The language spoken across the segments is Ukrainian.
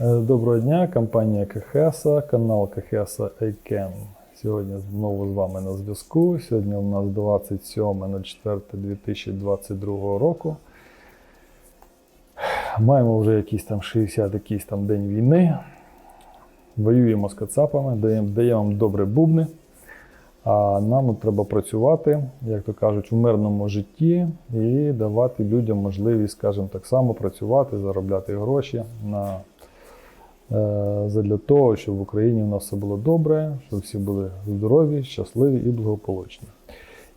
Е, Доброго дня, компанія Кахеса, канал Кахеса iCan. Сьогодні знову з вами на зв'язку. Сьогодні у нас 27.04.2022 року. Маємо вже якийсь там 60 якийсь там день війни. Воюємо з кацапами, даємо, вам добре бубни. А нам треба працювати, як то кажуть, у мирному житті і давати людям можливість, скажімо, так само працювати, заробляти гроші на, задля того, щоб в Україні у нас все було добре, щоб всі були здорові, щасливі і благополучні.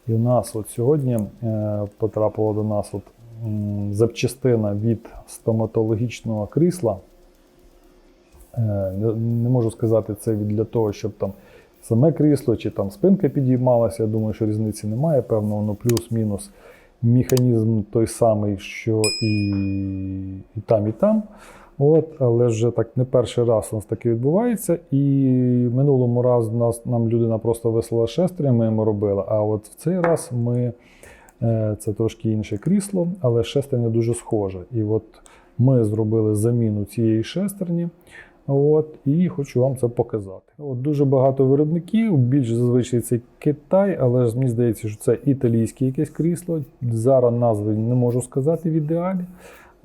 І у нас от сьогодні е, потрапила до нас от, запчастина від стоматологічного крісла. Е, Не, можу сказати це для того, щоб там саме крісло чи там спинка підіймалася. Я думаю, що різниці немає. Певно, воно плюс-мінус механізм той самий, що і, і там, і там. От, але вже так не перший раз у нас таке відбувається. І минулому разу нас, нам людина просто вислала шестерня, ми йому робили. А от в цей раз ми е, це трошки інше крісло, але шестерня дуже схожа. І от ми зробили заміну цієї шестерні. От, і хочу вам це показати. От, дуже багато виробників, більш зазвичай це Китай, але ж мені здається, що це італійське якесь крісло. Зараз назви не можу сказати в ідеалі.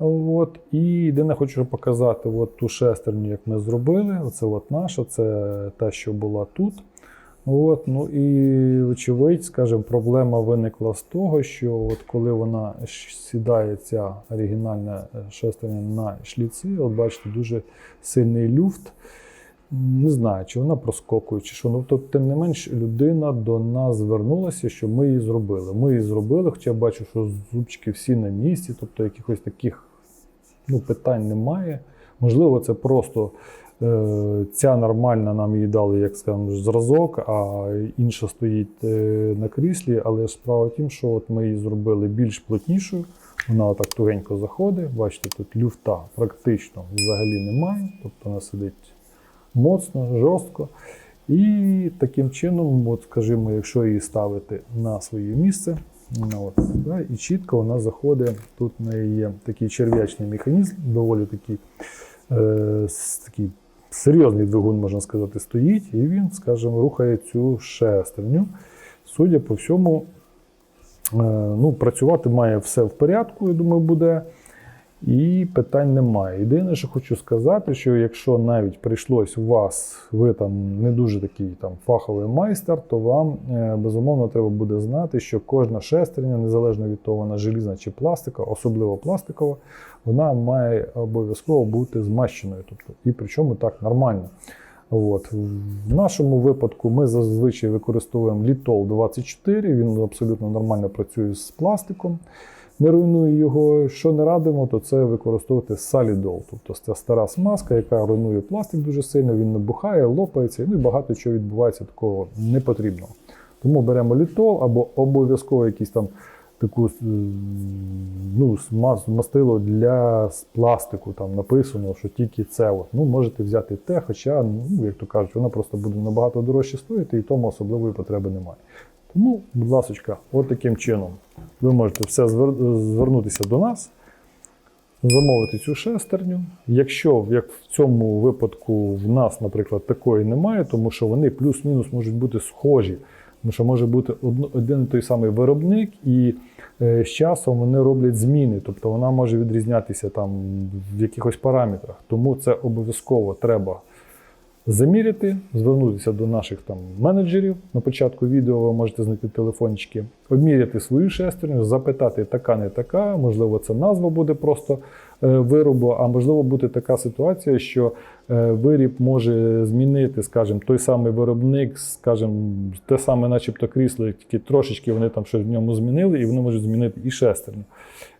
От, і єдине хочу показати от ту шестерню, як ми зробили. Оце от наша, це та, що була тут. От, ну і вочевидь, скажімо, проблема виникла з того, що от коли вона сідає ця оригінальна е, шестерня на шліці, от бачите, дуже сильний люфт. Не знаю, чи вона проскокує, чи що. Ну, тобто, тим не менш, людина до нас звернулася, що ми її зробили. Ми її зробили, хоча я бачу, що зубчики всі на місці, тобто якихось таких ну, питань немає. Можливо, це просто е, ця нормальна нам її дали, як скажемо, зразок, а інша стоїть е, на кріслі. Але справа в тім, що от ми її зробили більш плотнішою. Вона так тугенько заходить. Бачите, тут люфта практично взагалі немає. Тобто вона сидить моцно, жорстко. І таким чином, от, скажімо, якщо її ставити на своє місце, от, да, і чітко вона заходить. Тут в неї є такий черв'ячний механізм, доволі такий, е, такий серйозний двигун, можна сказати, стоїть, і він, скажімо, рухає цю шестерню. Судя по всьому, е, ну, працювати має все в порядку, я думаю, буде. І питань немає. Єдине, що хочу сказати, що якщо навіть прийшлось у вас, ви там не дуже такий там фаховий майстер, то вам е, безумовно треба буде знати, що кожна шестерня, незалежно від того, вона желізна чи пластикова, особливо пластикова, вона має обов'язково бути змащеною. Тобто, і причому так нормально. От. В нашому випадку ми зазвичай використовуємо Літол 24, він абсолютно нормально працює з пластиком не руйнує його. Що не радимо, то це використовувати салідол. Тобто це стара смазка, яка руйнує пластик дуже сильно, він набухає, лопається, ну і багато чого відбувається такого непотрібного. Тому беремо літол або обов'язково якийсь там таку ну, мастило для пластику. Там написано, що тільки це. От. Ну, можете взяти те, хоча, ну, як то кажуть, воно просто буде набагато дорожче стоїти, і тому особливої потреби немає. Тому, будь ласка, от таким чином ви можете все звернутися до нас, замовити цю шестерню. Якщо, як в цьому випадку, в нас, наприклад, такої немає, тому що вони плюс-мінус можуть бути схожі. Тому що може бути один і той самий виробник, і е, з часом вони роблять зміни, тобто вона може відрізнятися там в якихось параметрах. Тому це обов'язково треба заміряти, звернутися до наших там менеджерів. На початку відео ви можете знайти телефончики, обміряти свою шестерню, запитати, така не така. Можливо, це назва буде просто е, виробу, а можливо бути така ситуація, що е, виріб може змінити, скажімо, той самий виробник, скажімо, те саме, начебто, крісло, тільки трошечки вони там щось в ньому змінили, і вони можуть змінити і шестерню.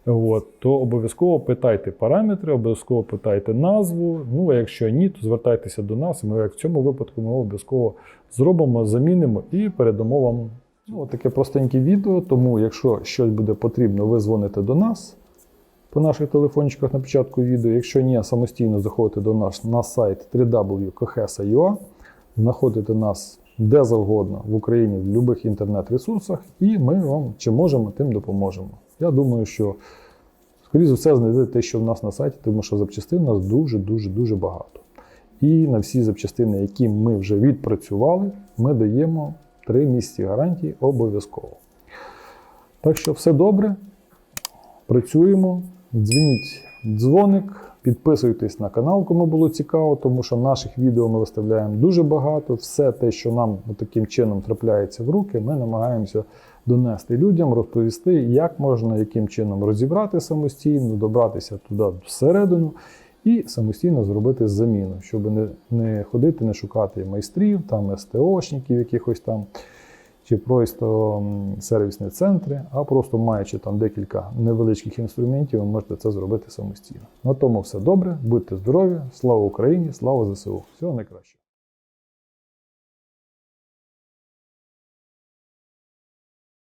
От, то обов'язково питайте параметри, обов'язково питайте назву. Ну, а якщо ні, то звертайтеся до нас. Ми, як в цьому випадку, ми обов'язково зробимо, замінимо і передамо вам ну, таке простеньке відео. Тому, якщо щось буде потрібно, ви дзвоните до нас по наших телефончиках на початку відео. Якщо ні, самостійно заходите до нас на сайт www.kohesa.ua, знаходите нас де завгодно в Україні в будь-яких інтернет-ресурсах, і ми вам чи можемо, тим допоможемо. Я думаю, що Скоріше за все, знайдете те, що в нас на сайті, тому що запчастин у нас дуже-дуже дуже багато. І на всі запчастини, які ми вже відпрацювали, ми даємо 3 місяці гарантії обов'язково. Так що все добре. Працюємо. Дзвоніть дзвоник, підписуйтесь на канал, кому було цікаво, тому що наших відео ми виставляємо дуже багато. Все те, що нам таким чином трапляється в руки, ми намагаємося донести людям, розповісти, як можна, яким чином розібрати самостійно, добратися туди всередину і самостійно зробити заміну, щоб не, не ходити, не шукати майстрів, там СТОшників, якихось там чи просто сервісні центри, а просто маючи там декілька невеличких інструментів, ви можете це зробити самостійно. На тому все добре, будьте здорові, слава Україні, слава ЗСУ. Всього найкращого.